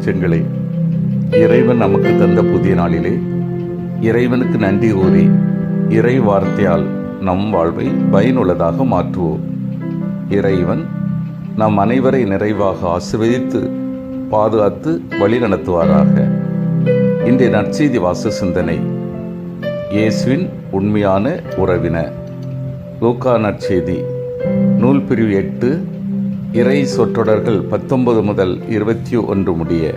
நெஞ்சங்களே இறைவன் நமக்கு தந்த புதிய நாளிலே இறைவனுக்கு நன்றி கூறி இறை வார்த்தையால் நம் வாழ்வை பயனுள்ளதாக மாற்றுவோம். இறைவன் நம் அனைவரை நிறைவாக ஆசிர்வதித்து பாதுகாத்து வழிநடத்துவாராக. இன்றைய நற்செய்தி வாச சிந்தனை இயேசுவின் உண்மையான உறவினர் லூக்கா நற்செய்தி நூல் பிரிவு எட்டு இறை சொற்றொடர்கள் பத்தொன்பது முதல் இருபத்தி ஒன்று முடிய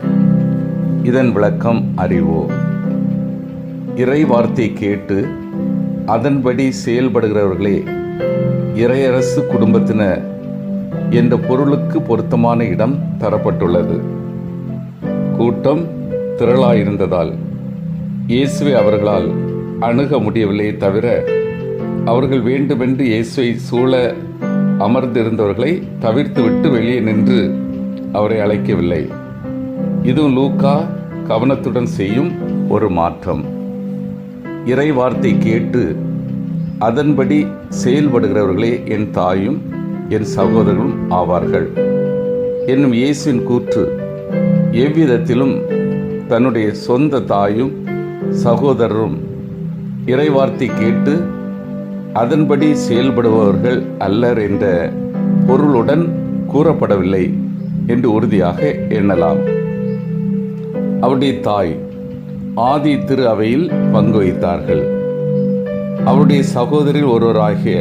இதன் விளக்கம் அறிவோம் இறை வார்த்தை கேட்டு அதன்படி செயல்படுகிறவர்களே இறையரசு குடும்பத்தினர் என்ற பொருளுக்கு பொருத்தமான இடம் தரப்பட்டுள்ளது. கூட்டம் திரளாயிருந்ததால் இயேசுவை அவர்களால் அணுக முடியவில்லை தவிர அவர்கள் வேண்டுமென்று இயேசுவை சூழ அமர்ந்திருந்தவர்களை தவிர்த்துவிட்டு வெளியே நின்று அவரை அழைக்கவில்லை. இதுவும் லூக்கா கவனத்துடன் செய்யும் ஒரு மாற்றம். இறை வார்த்தை கேட்டு அதன்படி செயல்படுகிறவர்களே என் தாயும் என் சகோதரரும் ஆவார்கள். என்னும் இயேசுவின் கூற்று எவ்விதத்திலும் தன்னுடைய சொந்த தாயும் சகோதரரும் இறைவார்த்தை கேட்டு அதன்படி செயல்படுபவர்கள் அல்லர் என்ற பொருளுடன் கூறப்படவில்லை என்று உறுதியாக எண்ணலாம். அவருடைய தாய் ஆதி திரு அவையில் பங்கு வகித்தார்கள். அவருடைய சகோதரில் ஒருவராகிய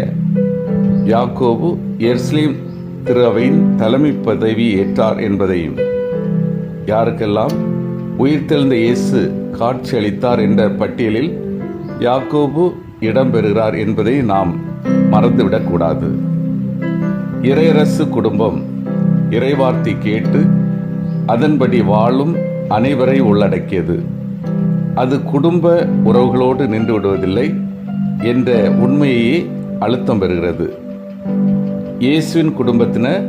யாக்கோபு எர்ஸ்லீம் திரு அவையின் தலைமை பதவி ஏற்றார் என்பதையும் யாருக்கெல்லாம் உயிர்த்தெழுந்த இயேசு காட்சி அளித்தார் என்ற பட்டியலில் யாக்கோபு இடம்பெறுகிறார் என்பதை நாம் மறந்துவிடக்கூடாது. இறையரசு குடும்பம் இறைவார்த்தை கேட்டு அதன்படி வாழும் அனைவரை உள்ளடக்கியது. அது குடும்ப உறவுகளோடு நின்று விடுவதில்லை என்ற உண்மையே அழுத்தம் பெறுகிறது. இயேசுவின் குடும்பத்தினர்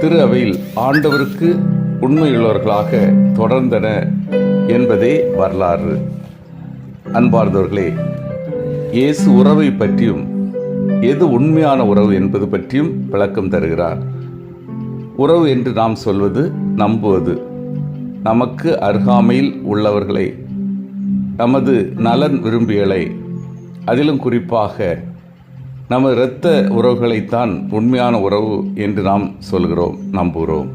திரு அவையில் ஆண்டவருக்கு உண்மையுள்ளவர்களாக தொடர்ந்தன என்பதே வரலாறு. அன்பார்ந்தவர்களே இயேசு உறவை பற்றியும் எது உண்மையான உறவு என்பது பற்றியும் விளக்கம் தருகிறார். உறவு என்று நாம் சொல்வது நம்புவது. நமக்கு அருகாமையில் உள்ளவர்களை நமது நலன் விரும்பிகளை அதிலும் குறிப்பாக நமது இரத்த உறவுகளைத்தான் உண்மையான உறவு என்று நாம் சொல்கிறோம் நம்புகிறோம்.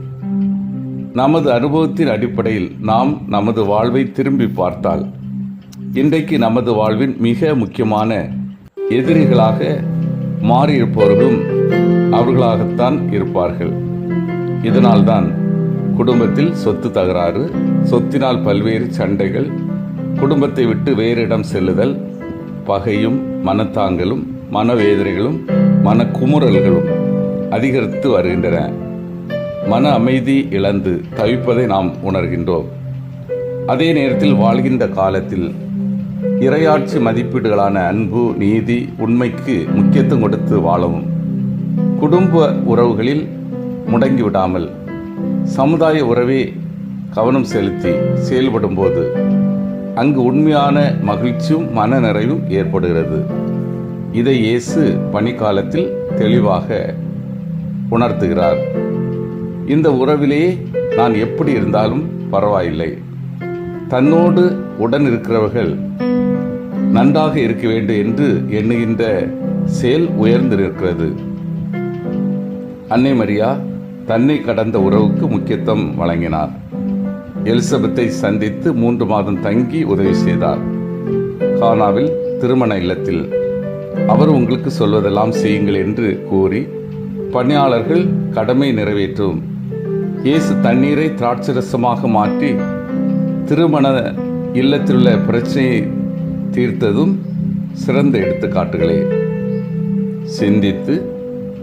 நமது அனுபவத்தின் அடிப்படையில் நாம் நமது வாழ்வை திரும்பி பார்த்தால் இன்றைக்கு நமது வாழ்வின் மிக முக்கியமான எதிரிகளாக மாறியிருப்பவர்களும் அவர்களாகத்தான் இருப்பார்கள். இதனால்தான் குடும்பத்தில் சொத்து தகராறு சொத்தினால் பல்வேறு சண்டைகள் குடும்பத்தை விட்டு வேறு இடம் செல்லுதல் பகையும் மனத்தாங்கலும் மனவேதனைகளும் மனக்குமுறல்களும் அதிகரித்து வருகின்றன. மன அமைதி இழந்து தவிப்பதை நாம் உணர்கின்றோம். அதே நேரத்தில் வாழ்கின்ற காலத்தில் இரையாட்சி மதிப்பீடுகளான அன்பு நீதி உண்மைக்கு முக்கியத்துவம் கொடுத்து வாழவும். குடும்ப உறவுகளில் முடங்கிவிடாமல் சமுதாய உறவே கவனம் செலுத்தி செயல்படும் போது அங்கு உண்மையான மகிழ்ச்சியும் மன நிறைவும் ஏற்படுகிறது. இதை இயேசு பணிக்காலத்தில் தெளிவாக உணர்த்துகிறார். இந்த உறவிலே நான் எப்படி இருந்தாலும் பரவாயில்லை. தன்னோடு உடன் இருக்கிறவர்கள் நன்றாக இருக்க வேண்டும் என்று எண்ணுகின்ற செயல் உயர்ந்திருக்கிறது. அன்னை மரியா தன்னை கடந்த உறவுக்கு முக்கியத்துவம் வழங்கினார். எலிசபெத்தை சந்தித்து மூன்று மாதம் தங்கி உதவி செய்தார். கானாவில் திருமண இல்லத்தில் அவர் உங்களுக்கு சொல்வதெல்லாம் செய்யுங்கள் என்று கூறி பணியாளர்கள் கடமை நிறைவேற்றும். இயேசு தண்ணீரை திராட்சரசமாக மாற்றி திருமண இல்லத்திலுள்ள பிரச்சனையை தீர்த்ததும் சிறந்த எடுத்துக்காட்டுகளே. சிந்தித்து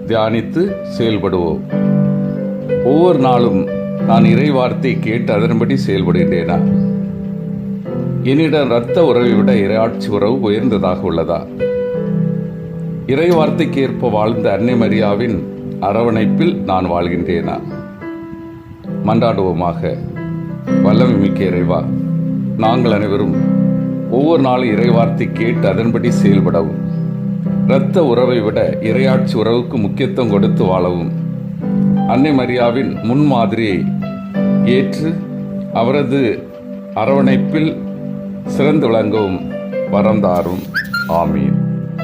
தியானித்து செயல்படுவோம். ஒவ்வொரு நாளும் நான் இறை வார்த்தை கேட்டு அதன்படி செயல்படுகின்றேனா? என்னிடம் இரத்த உறவை விட இறையாட்சி உறவு உயர்ந்ததாக உள்ளதா? இறை வார்த்தைக்கு ஏற்ப வாழ்ந்த அன்னை மரியாவின் அரவணைப்பில் நான் வாழ்கின்றேனா? மன்றாடுவோமாக. வல்லமை மிக்க இறைவா நாங்கள் அனைவரும் ஒவ்வொரு நாளும் இறைவார்த்தை கேட்டு அதன்படி செயல்படவும். இரத்த உறவை விட இரையாட்சி உறவுக்கு முக்கியத்துவம் கொடுத்து வாழவும். அன்னை மரியாவின் முன்மாதிரியை ஏற்று அவரது அரவணைப்பில் சிறந்து விளங்கவும் வரந்தாரும் ஆமீன்.